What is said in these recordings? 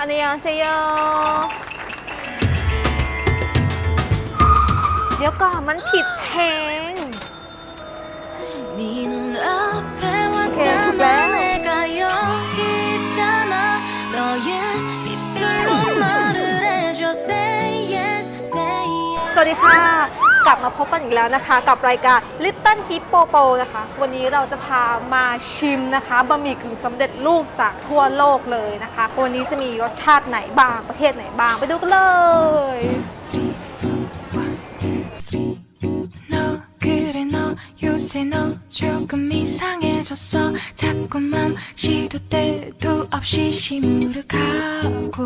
อันนี้เซโยเดี๋ยวก่อนมันผิดเพลง 네 눈앞에 왔잖아 그래. 내가 여기 있잖아 너의 입술로 말을 해줘 Say yes say yes สวัสดีค่ะ กลับมาพบกันอีกแล้วนะคะ กับรายการ Little Hippo Po นะคะ วันนี้เราจะพามาชิมนะคะบะหมี่กึ่งสำเร็จรูปจากทั่วโลกเลยนะคะ วันนี้จะมีรสชาติไหนบ้าง ประเทศไหนบ้าง ไปดูกันเลย 너 그래 너 요새 너 조금 이상해졌어 자꾸만 시도 때도 없이 시무룩하고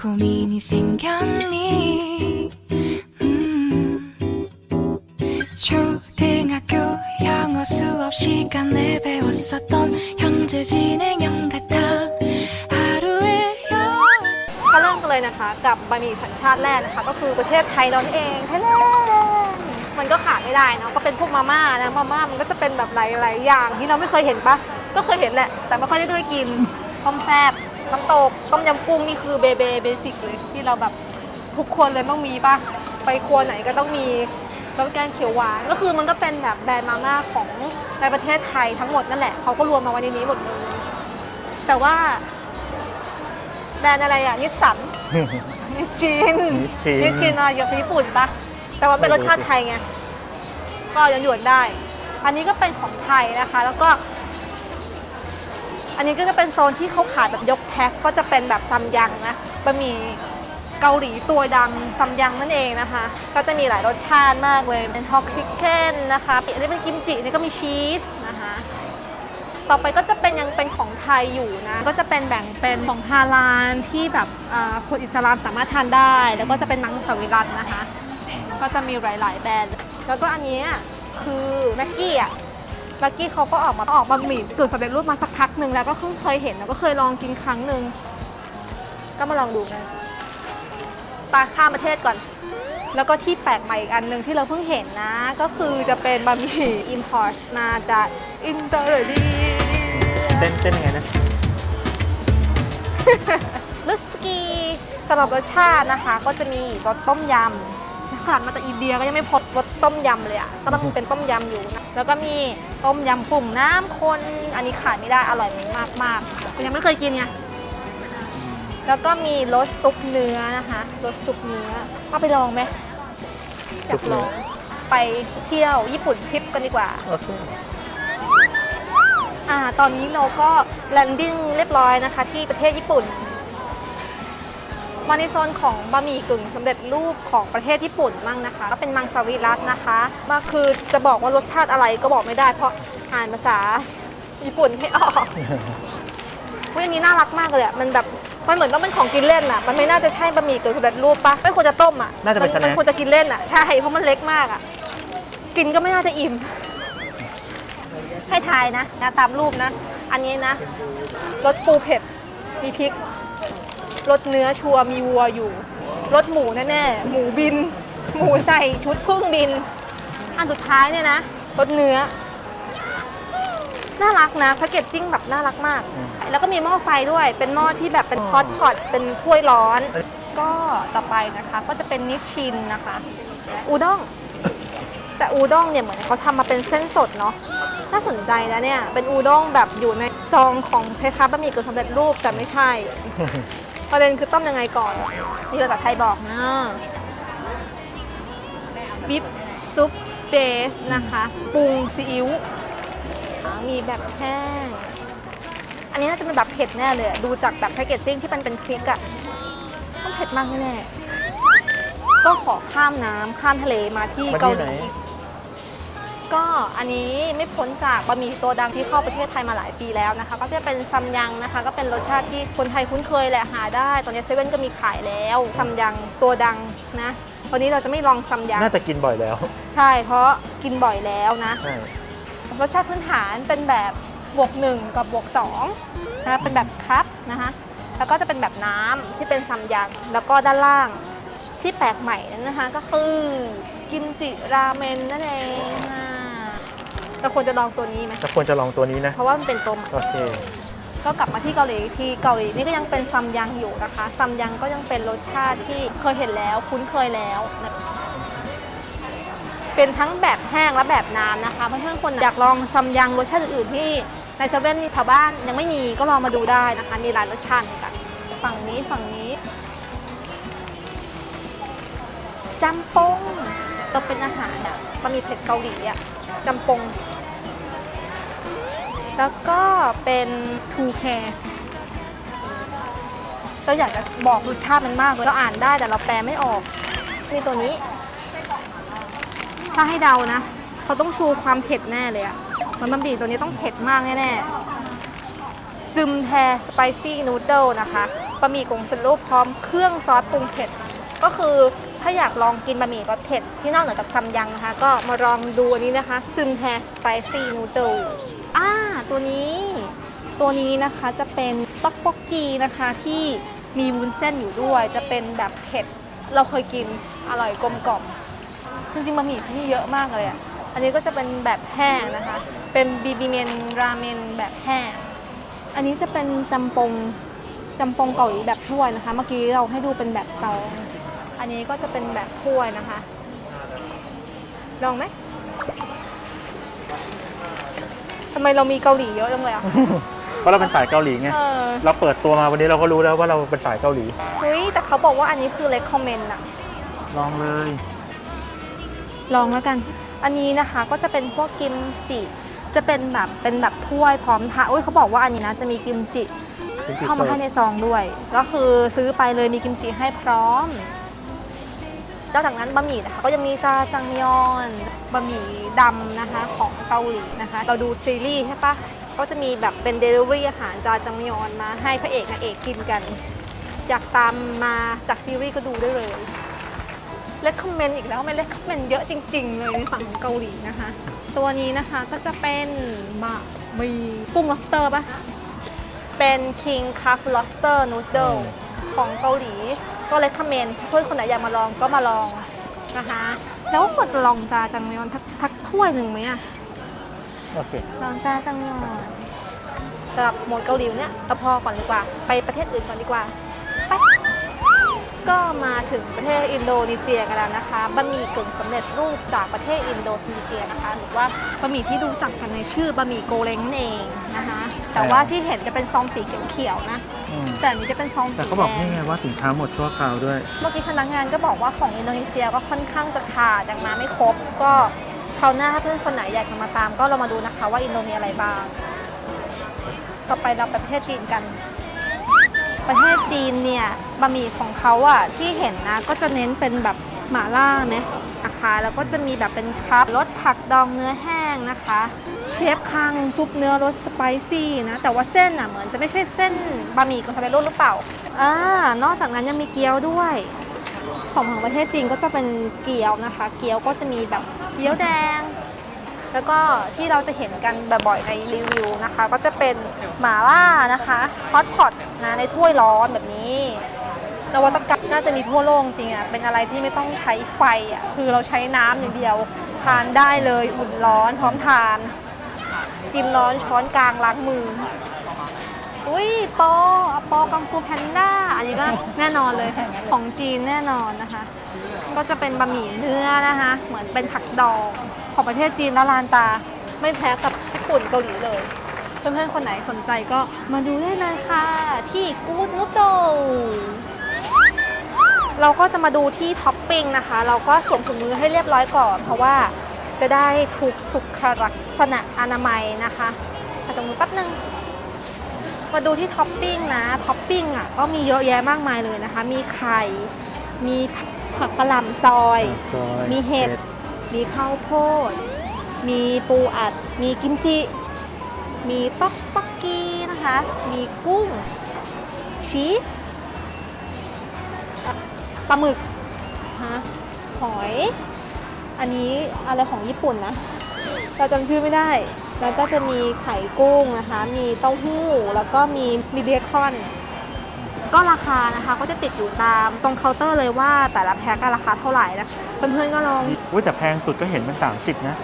고민이 생겼니 수업 시간에 배웠었던 현재 진행형 같아 하루에 열 ก็เริ่มกันเลยนะคะ กับบะหมี่สัญชาติแรกนะคะ ก็คือประเทศไทยเรานี่เองไทยแลนด์มันก็ขาดไม่ได้เนอะก็เป็นพวกมาม่านะมาม่ามันก็จะเป็นแบบหลายๆอย่างที่เราไม่เคยเห็นปะก็เคยเห็นแหละ แต่ไม่ค่อยได้เคยกินต้มแซ่บน้ำตกต้มยำกุ้งนี่คือเบเบเบสิกเลยที่เราแบบทุกคนเลยต้องมีปะไปครัวไหนก็ต้องมี แล้วแกงเขียวหวานก็คือมันก็เป็นแบบแบรนด์มาม่าของในประเทศไทยทั้งหมดนั่นแหละเขาก็รวมมาไว้ในนี้หมดเลยแต่ว่า แบรนด์อะไรอะนิสสัน นิชชินนิชชินนิชชินอะอย่างญี่ปุ่นปะแต่ว่าเป็นรสชาติไทยไงก็ยังหยวนได้ อันนี้ก็เป็นของไทยนะคะ แล้วก็ อันนี้ก็จะเป็นโซนที่เขาขายแบบยกแพ็คก็จะเป็นแบบซัมยังนะบะหมี่ เกาหลีตัวดังซัมยังนั่นเองนะคะ ก็จะมีหลายรสชาติมากเลย เป็นฮอกชิคเก้นนะคะอันนี้เป็นกิมจินนี้ก็มีชีสนะคะ ต่อไปก็จะเป็นยังเป็นของไทยอยู่นะ ก็จะเป็นแบ่งเป็นของฮาลาลที่แบบคนอิสลามสามารถทานได้ แล้วก็จะเป็นมังสวิรัตนะคะ ก็จะมีหลาย ๆ แบรนด์ แล้วก็อันนี้คือแม็กกี้อะแม็กกี้เขาก็ออกมาออกมาหมี่กึ่งสำเร็จรูปมาสักพักหนึ่งแล้วก็เพิ่งเคยเห็นแล้วก็เคยลองกินครั้งหนึ่งก็มาลองดูกัน ปลาข้ามประเทศก่อน แล้วก็ที่แปลกใหม่อีกอันหนึ่งที่เราเพิ่งเห็นนะ ก็คือจะเป็นบะหมี่อิมพอร์ตมาจากอินเตอร์ดีเต้นเต้นยังไงนะลุสกีสำหรับรสชาตินะคะ ก็จะมีรสต้มยำขนาดมาจากอินเดียก็ยังไม่พบรสต้มยำเลยอะก็ต้องเป็นต้มยำอยู่นะแล้วก็มีต้มยำปุ่งน้ำข้นอันนี้ขาดไม่ได้อร่อยมากมากๆคุณยังไม่เคยกินไง แล้วก็มีรสซุปเนื้อนะคะรสซุปเนื้อเอาไปลองไหมอยากลองไปเที่ยวญี่ปุ่นทริปกันดีกว่า โอเคอ่าตอนนี้เราก็แลนดิ้งเรียบร้อยนะคะ ที่ประเทศญี่ปุ่น มาในโซนของบะหมี่กึ่งสำเร็จรูปของประเทศญี่ปุ่นมั่งนะคะ ก็เป็นมังสวิรัตนะคะมาคือจะบอกว่ารสชาติอะไรก็บอกไม่ได้ เพราะอ่านภาษาญี่ปุ่นไม่ออกเฮ้ยอันนี้น่ารักมากเลยอะมันแบบ มันเหมือนต้องเป็นของกินเล่นอะมันไม่น่าจะใช่บะหมี่กึ่งสำเร็จรูปปะไม่ควรจะต้มอะน่าจะเป็นมัสแน็ค มันควรจะกินเล่นอะใช่ เพราะมันเล็กมากอะกินก็ไม่น่าจะอิ่ม ให้ทายนะนะตามรูปนะ อันนี้นะ รสปูเผ็ด มีพริก รสเนื้อชัวร์มีวัวอยู่ รสหมูแน่ๆ หมูบิน หมูใส่ชุดเครื่องบิน อันสุดท้ายเนี่ยนะ รสเนื้อ น่ารักนะแพคเกจจิ้งแบบน่ารักมากอืมแล้วก็มีหม้อไฟด้วย เป็นหม้อที่แบบเป็นฮอตพอตเป็นถ้วยร้อน ก็ต่อไปนะคะก็จะเป็นนิชชินนะคะ อูด้งแต่อูด้งเนี่ยเหมือนเขาทำมาเป็นเส้นสดเนาะน่าสนใจนะเนี่ย เป็นอูด้งแบบอยู่ในซองของคล้ายๆบะหมี่กึ่งสำเร็จรูปแต่ไม่ใช่ประเด็นคือต้มยังไงก่อนนี่ภาษาไทยบอกนะบิบซุปเบสนะคะปรุงซีอิ๊วอ่า มีแบบแห้ง อันนี้น่าจะเป็นแบบเผ็ดแน่เลยอะดูจากแบบแพคเกจจิ้งที่มันเป็นพริกอะต้องเผ็ดมากแน่ๆก็ขอข้ามน้ำข้ามทะเลมาที่มาที่เกาหไหนลีก็อันนี้ไม่พ้นจากบะหมี่ตัวดังที่เข้าประเทศไทยมาหลายปีแล้วนะคะ ก็จะเป็นซัมยังนะคะ ก็เป็นรสชาติที่คนไทยคุ้นเคยแหละหาได้ ตอนนี้เซเว่นก็มีขายแล้วซัมยังตัวดังนะวันนี้เราจะไม่ลองซัมยังน่าจะกินบ่อยแล้ว ใช่เพราะกินบ่อยแล้วนะใช่ รสชาติพื้นฐานเป็นแบบบวกหนึ่งกับบวกสองนะเป็นแบบคัพนะคะแล้วก็จะเป็นแบบน้ำที่เป็นซัมยังแล้วก็ด้านล่างที่แปลกใหม่นั้นนะคะ ก็คือกิมจิราเมนนั่นเองค่ะเราควรจะลองตัวนี้ไหมเราควรจะลองตัวนี้นะ เพราะว่ามันเป็นตัวใหม่โอเค ก็กลับมาที่เกาหลีที่เกาหลีนี่ก็ยังเป็นซัมยังอยู่นะคะซัมยังก็ยังเป็นรสชาติที่เคยเห็นแล้วคุ้นเคยแล้วนะ เป็นทั้งแบบแห้งและแบบน้ำนะคะ เพื่อนๆคนอยากลองซัมยังรสชาติอื่นๆที่ในเซเว่นแถวบ้านยังไม่มีก็ลองมาดูได้นะคะ มีหลายรสชาติกันฝั่งนี้ฝั่งนี้จำปงก็เป็นอาหารอะบะหมี่เผ็ดเกาหลีอะจำปง แล้วก็เป็นทูแคร์เราอยากจะบอกรสชาติมันมากเลยเราอ่านได้แต่เราแปลไม่ออกนี่ตัวนี้ ถ้าให้เดานะ เขาต้องชูความเผ็ดแน่เลยอะมันบะหมี่ตัวนี้ต้องเผ็ดมากแน่ๆซึมแทสไปซี่นูเดิลนะคะบะหมี่กงเป็นรูปพร้อมเครื่องซอสปรุงเผ็ด ก็คือถ้าอยากลองกินบะหมี่รสเผ็ด ที่นอกเหนือจากซัมยังนะคะ ก็มาลองดูอันนี้นะคะซึมแทสไปซี่นูเดิลอ่าตัวนี้ ตัวนี้นะคะจะเป็นต๊อกบกกีนะคะที่มีวุ้นเส้นอยู่ด้วย จะเป็นแบบเผ็ด เราเคยกินอร่อยกลมกล่อม จริงๆบะหมี่ที่นี่เยอะมากเลยอะ อันนี้ก็จะเป็นแบบแห้งนะคะ เป็นบีบีเมนราเมนแบบแห้ง อันนี้จะเป็นจำปงจำปงเกาหลีแบบถ้วยนะคะ เมื่อกี้เราให้ดูเป็นแบบซอง อันนี้ก็จะเป็นแบบถ้วยนะคะ ลองไหมทำไมเรามีเกาหลีเยอะจังเลยอะ เพราะเราเป็นสายเกาหลีไง เออ เราเปิดตัวมาวันนี้เราก็รู้แล้วว่าเราเป็นสายเกาหลีเฮ้ยแต่เขาบอกว่าอันนี้คือ recommend อะลองเลย ลองแล้วกัน อันนี้นะคะก็จะเป็นพวกกิมจิจะเป็นแบบเป็นแบบถ้วยพร้อมทานอุ้ยเขาบอกว่าอันนี้นะจะมีกิมจิเป็นจิตเข้ามาให้ในซองด้วย ก็คือซื้อไปเลยมีกิมจิให้พร้อมแล้วจากนั้นบะหมี่นะคะก็ยังมีจาจังยอนบะหมี่ดำนะคะของเกาหลีนะคะ เราดูซีรีส์ใช่ปะก็จะมีแบบเป็นเดลิเวอรี่อาหารจาจังยอนมาให้พระเอกนางเอกกินกัน อยากตามมาจากซีรีส์ก็ดูได้เลย เลคคอมเมนต์อีกแล้วมันเลคคอมเมนต์เยอะจริง ๆ เลยในฝั่งของเกาหลีนะคะ ตัวนี้นะคะก็จะเป็นบะหมี่กุ้งล็อบสเตอร์ปะเป็น King Cup Lobster Noodle ของเกาหลีก็เลคคอมเมนต์เพื่อนคนไหนอยากมาลองก็มาลองนะคะ แล้วควรจะลองจาจังมยอนทักทักถ้วยหนึ่งไหมอะโอเคลองจาจังยอนสำหรับโหมดเกาหลีเนี่ยเราพอก่อนดีกว่า ไปประเทศอื่นก่อนดีกว่าไป ก็มาถึงประเทศอินโดนีเซียกันแล้วนะคะบะหมี่กึ่งสำเร็จรูปจากประเทศอินโดนีเซียนะคะหรือว่าบะหมี่ที่รู้จักกันในชื่อบะหมี่โกเล้งนั่นเองนะคะแต่ว่าที่เห็นจะเป็นซองสีเขียวๆนะอืมแต่อันนี้จะเป็นซองสีแต่เขาบอกแดนี่งไงว่าสินค้าหมดชั่วคราวด้วย เมื่อกี้พนักงานก็บอกว่าของอินโดนีเซียก็ค่อนข้างจะขาดยังมาไม่ครบก็คราวหน้าถ้าเพื่อนคนไหนอยากจะมาตาม ก็เรามาดูนะคะว่าอินโดมีอะไรบ้าง ต่อไปเราไปประเทศจีนกัน ประเทศจีนเนี่ยบะหมี่ของเขาอะที่เห็นนะก็จะเน้นเป็นแบบหม่าล่าไหมนะคะแล้วก็จะมีแบบเป็นครับรสผักดองเนื้อแห้งนะคะ เชฟคังซุปเนื้อรสสไปซี่นะแต่ว่าเส้นอะเหมือนจะไม่ใช่เส้นบะหมี่กับสำเร็จรูปหรือเปล่าอ่านอกจากนั้นยังมีเกี๊ยวด้วยของทางประเทศจีนก็จะเป็นเกี๊ยวนะคะ เกี๊ยวก็จะมีแบบเกี๊ยวแดง แล้วก็ที่เราจะเห็นกันบ่อยๆในรีวิวนะคะ ก็จะเป็นหม่าล่านะคะฮอตพอตนะในถ้วยร้อนแบบนี้นวัตกรรมน่าจะมีทั่วโลกจริงอะเป็นอะไรที่ไม่ต้องใช้ไฟอะคือเราใช้น้ำอย่างเดียวทานได้เลยอุ่นร้อนพร้อมทาน กินร้อนช้อนกลางล้างมืออุ้ยปอปอกังฟูแพนด้าอันนี้ก็แน่นอนเลยของจีนแน่นอนนะคะ ก็จะเป็นบะหมี่เนื้อนะคะ เหมือนเป็นผักดองของประเทศจีนและลานตา ไม่แพ้กับญี่ปุ่นเกาหลีเลย เพื่อนๆคนไหนสนใจก็มาดูได้เลยค่ะ ที่กูดนุโตเราก็จะมาดูที่ท็อปปิ้งนะคะ เราก็สวมถุงมือให้เรียบร้อยก่อน เพราะว่าจะได้ถูกสุขลักษณะอนามัยนะคะใส่ถุงมือแป๊บนึง มาดูที่ท็อปปิ้งนะ ท็อปปิ้งอะก็มีเยอะแยะมากมายเลยนะคะ มีไข่ มีผัก กระหล่ำซอยมีเห็ด มีข้าวโพด มีปูอัด มีกิมจิ มีต๊อกบกกีนะคะ มีกุ้ง ชีส ปลาหมึกฮะหอย อันนี้อะไรของญี่ปุ่นนะเราจำชื่อไม่ได้ แล้วก็จะมีไข่กุ้งนะคะ มีเต้าหู้ แล้วก็มีมีเบคอน ก็ราคานะคะก็จะติดอยู่ตามตรงเคาน์เตอร์เลยว่าแต่ละแพ็คอะราคาเท่าไหร่นะคะเพื่อนๆก็ลองอุ้ยแต่แพงสุดก็เห็นเป็น 30 นะ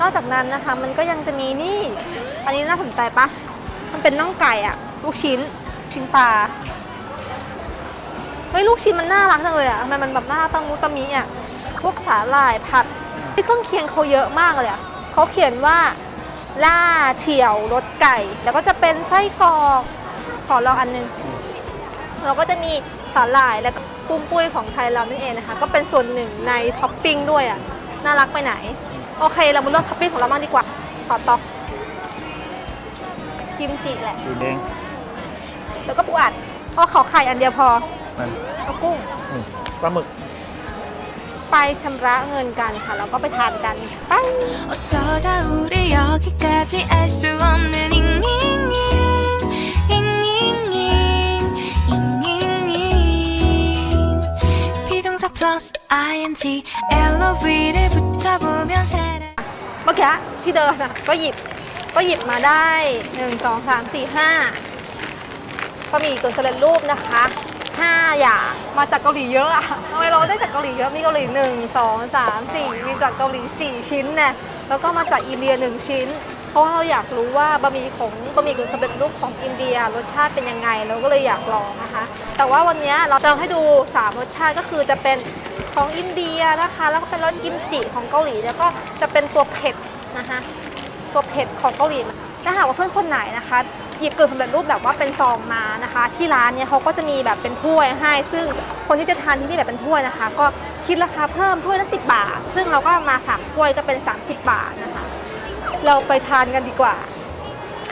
นอกจากนั้นนะคะมันก็ยังจะมีนี่ อันนี้น่าสนใจปะมันเป็นน่องไก่อะลูกชิ้นชิ้นปลาเฮ้ยลูกชิ้นมันน่ารักจังเลยอะทำไมมันแบบน่ารักตะมุตะมิอะพวกสาหร่ายผัดที่เครื่องเคียงเขาเยอะมากเลยอะเขาเขียนว่าล่าเฉียวรสไก่ แล้วก็จะเป็นไส้กรอกข อลองอันหนึง เราก็จะมีสาหร่ายและปุ้มปุ้ยของไทยเรานั่นเองนะคะ ก็เป็นส่วนหนึ่งในท็อปปิ้งด้วยอะน่ารักไปไหน โอเค เรามาเลือกท็อปปิ้งของเราบ้างดีกว่า ขอต๊อกกิมจิแหละ ดูเด้ง แล้วก็ปูอัดเอาขอไข่อันเดียวพอ มัน เอากุ้ง อืมปลาหมึก ไปชำระเงินกันค่ะ แล้วก็ไปทานกันไป 어쩌다 우리 여기까지 알 수 없는 잉잉 플러스 ing LOV 를 붙여보면 세례 เมื่อกี้ที่เดินอ่ะ ก็หยิบ ก็หยิบมาได้ 1 2 3 4 5ก็มีกึ่งสำเร็จรูปนะคะ 5 อย่าง มาจากเกาหลีเยอะอะทำไมเราได้จากเกาหลีเยอะ มีเกาหลี 1 2 3 4 มีจากเกาหลี 4 ชิ้นเนี่ยแล้วก็มาจากอินเดีย 1 ชิ้น เพราะว่าเราอยากรู้ว่าบะหมี่ของบะหมี่กึ่งสำเร็จรูปของอินเดียรสชาติเป็นยังไงเราก็เลยอยากลองนะคะ แต่ว่าวันนี้เราจะให้ดู 3 รสชาติก็คือจะเป็นของอินเดียนะคะ แล้วก็เป็นรสกิมจิของเกาหลีแล้วก็จะเป็นตัวเผ็ดนะคะตัวเผ็ดของเกาหลีถ้าหากว่าเพื่อนคนไหนนะคะหยิบกึ่งสำเร็จรูปแบบว่าเป็นซองมานะคะ ที่ร้านเนี่ยเขาก็จะมีแบบเป็นถ้วยให้ ซึ่งคนที่จะทานที่นี่แบบเป็นถ้วยนะคะ ก็คิดราคาเพิ่มถ้วยละ10 บาท ซึ่งเราก็มา3ถ้วยก็เป็น 30 บาทนะคะ เราไปทานกันดีกว่า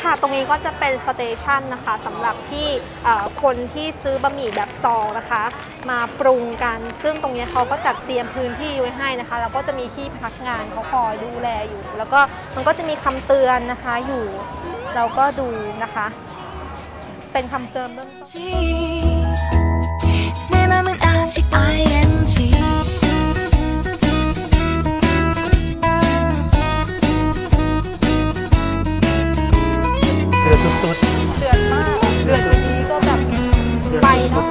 ค่ะ ตรงนี้ก็จะเป็นสเตชันนะคะสำหรับที่คนที่ซื้อบะหมี่แบบซองนะคะ มาปรุงกัน ซึ่งตรงนี้เขาก็จัดเตรียมพื้นที่ไว้ให้นะคะ แล้วก็จะมีที่พักงานเขาคอยดูแลอยู่ แล้วก็มันก็จะมีคำเตือนนะคะอยู่ เราก็ดูนะคะ เป็นคำเตือนเบื้องต้น สุดเดือดมากเดือดนี้ก็แบบไปเนาะ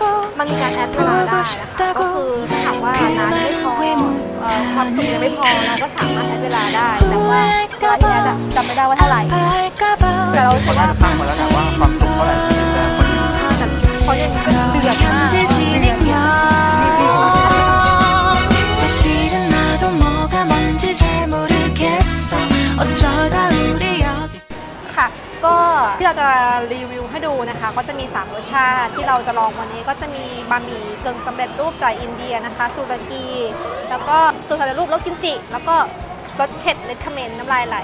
ก็มันมีการแอดพลาได้นะคะก็คือถ้าหากว่าร้าไม่พอความสุขยังไม่พอเราก็สามารถแอดเวลาได้ แต่ว่าร้านที่แอดจำไม่ได้ว่าเท่าไหร่แต่เราคิดว่าตั้งมาแล้วนะว่าความสุขเท่าไหร่แต่คนนี้คนนี้ก็เดือดมากเดือดมาก ค่ะ ก็ที่เราจะรีวิวให้ดูนะคะ ก็จะมี 3 รสชาติที่เราจะลองวันนี้ก็จะมีบะหมี่กึ่งสำเร็จรูปจากอินเดียนะคะสุรากีแล้วก็กึ่งสำเร็จรูปรสกิมจิ แล้วก็รสเผ็ดเลดคเมนน้ำลายไหล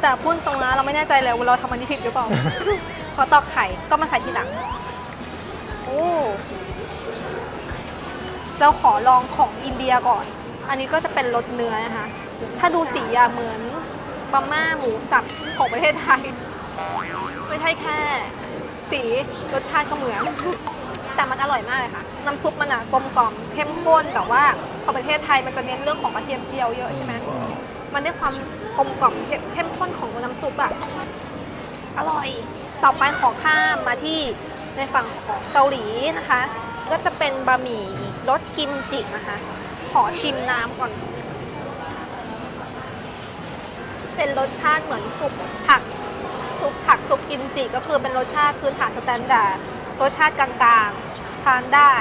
แต่พูดตรงนะเราไม่แน่ใจเลยว่าเราทำอันนี้ผิดหรือเปล่า ขอตอกไข่ก็มาใส่ทีหลังโอ้เราขอลองของอินเดียก่อน อันนี้ก็จะเป็นรสเนื้อนะคะ ถ้าดูสีอะเหมือนบะหม่าหมูสับของประเทศไทย ไม่ใช่แค่ สีรสชาติก็เหมือน แต่มันอร่อยมากเลยค่ะ น้ำซุปมันอะกลมกล่อมเข้มข้นแบบว่าพอประเทศไทยมันจะเน้นเรื่องของกระเทียมเจียวเยอะใช่ไหมมันได้ความกลมกล่อมเข้มข้นของตัวน้ำซุปอะอร่อย ต่อไปขอข้ามมาที่ในฝั่งของเกาหลีนะคะ ก็จะเป็นบะหมี่รสกิมจินะคะ ขอชิมน้ำก่อน เป็นรสชาติเหมือนซุปผัก กิมจิก็คือเป็นรสชาติพื้นฐานสแตนดาร์ดรสชาติกลางๆ ทานได้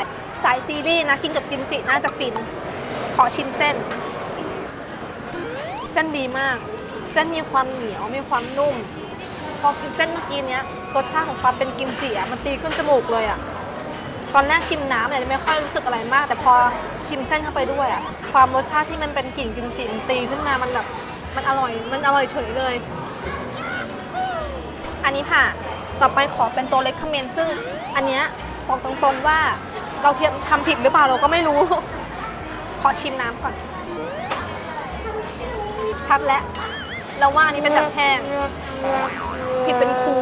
สายซีรีส์นะ กินกับกิมจิน่าจะฟิน ขอชิมเส้น เส้นดีมาก เส้นมีความเหนียวมีความนุ่ม พอกินเส้นเมื่อกี้เนี้ยรสชาติของความเป็นกิมจิอะมันตีขึ้นจมูกเลยอะตอนแรกชิมน้ำเนี่ยจะไม่ค่อยรู้สึกอะไรมาก แต่พอชิมเส้นเข้าไปด้วยอะความรสชาติที่มันเป็นกลิ่นกิมจิมันตีขึ้นมามันแบบมันอร่อยมันอร่อยเฉยเลย อันนี้ผ่านต่อไปขอเป็นตัวเล็กคาเมนซึ่งอันเนี้ยบอกตรงๆว่าเราเทียมทำผิดหรือเปล่าเราก็ไม่รู้ ขอชิมน้ำก่อน ชัดแล้วเราว่าอันนี้เป็นแบบแห้งผิดเป็นครู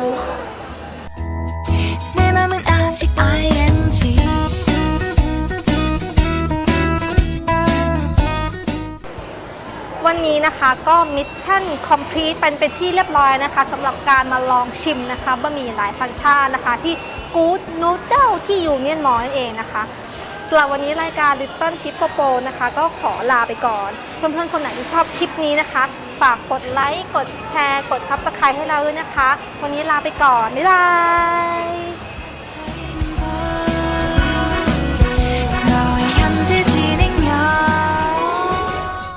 ันนี้นะคะก็มิชชั่นคอมพลีทเป็นไปที่เรียบร้อยนะคะสำหรับการมาลองชิมนะคะบะหมี่หลายสัญชาตินะคะ ที่กู๊ดนูเดิลที่อยู่เนียนมอนั่นเองนะคะสำหรับวันนี้รายการ Little Hippopo นะคะ ก็ขอลาไปก่อน เพื่อนๆ คนไหนที่ชอบคลิปนี้นะคะ ฝากกดไลค์ กดแชร์ กดทับสไครต์ให้เราด้วยนะคะ วันนี้ลาไปก่อน บ๊ายบาย